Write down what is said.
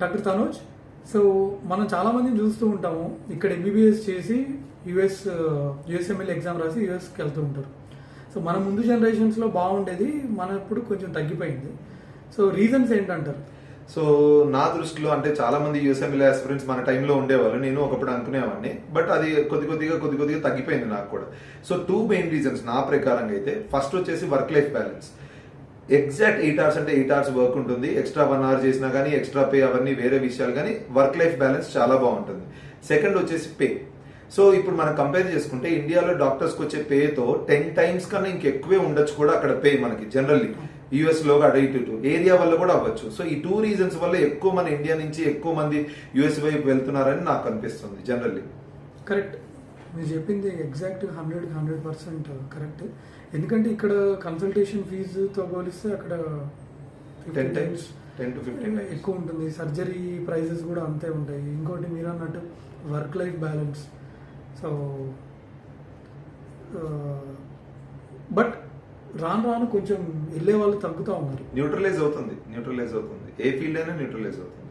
Doctor Tanoj so మనం చాలా మందిని చూస్తూ ఉంటాము. ఇక్కడ ఎంబీబీఎస్ చేసి యుఎస్ యుఎస్ఎంఎల్ ఎగ్జామ్ రాసి యుఎస్కి వెళ్తూ ఉంటారు. సో మన ముందు జనరేషన్స్లో బాగుండేది మన ఇప్పుడు కొంచెం తగ్గిపోయింది. సో రీజన్స్ ఏంటంటారు? సో నా దృష్టిలో అంటే చాలా మంది యూఎస్ఎంఎల్ ఆస్పిరెంట్స్ మన టైంలో ఉండేవాళ్ళు. నేను ఒకప్పుడు అనుకునేవాడిని. బట్ అది కొద్ది కొద్దిగా కొద్ది కొద్దిగా తగ్గిపోయింది నాకు కూడా. సో టూ మెయిన్ రీజన్స్ నా ప్రకారంగా అయితే. ఫస్ట్ వచ్చేసి work life balance exact eight hours అంటే ఎయిట్ అవర్స్ వర్క్ ఉంటుంది. ఎక్స్ట్రా వన్ అవర్ చేసినా కానీ ఎక్స్ట్రా పే అవన్నీ వేరే విషయాలు కానీ వర్క్ లైఫ్ బ్యాలెన్స్ చాలా బాగుంటుంది. సెకండ్ వచ్చేసి పే సో ఇప్పుడు మనం కంపేర్ చేసుకుంటే ఇండియాలో డాక్టర్స్కి వచ్చే పేతో టెన్ టైమ్స్ కన్నా ఇంకెక్కువే ఉండొచ్చు కూడా అక్కడ పే మనకి జనరల్లీ యూఎస్లో అటు ఇటు ఏరియా వల్ల కూడా అవ్వచ్చు. సో ఈ టూ రీజన్స్ వల్ల ఎక్కువ మన ఇండియా నుంచి ఎక్కువ మంది యుఎస్ వైపు వెళ్తున్నారని నాకు అనిపిస్తుంది జనరల్లీ కరెక్ట్ మీరు చెప్పింది exact hundred hundred percent correct ఎందుకంటే ఇక్కడ కన్సల్టేషన్ ఫీజుతో పోలిస్తే అక్కడ ten times ten to fifteen ఎక్కువ ఉంటుంది. సర్జరీ ప్రైజెస్ కూడా అంతే ఉంటాయి. ఇంకోటి మీరు అన్నట్టు work life balance so but రాను రాను కొంచెం వెళ్ళే వాళ్ళు తగ్గుతూ ఉన్నారు. న్యూట్రలైజ్ అవుతుంది. న్యూట్రలైజ్ అవుతుంది. ఏ ఫీల్డ్ అయినా న్యూట్రలైజ్ అవుతుంది.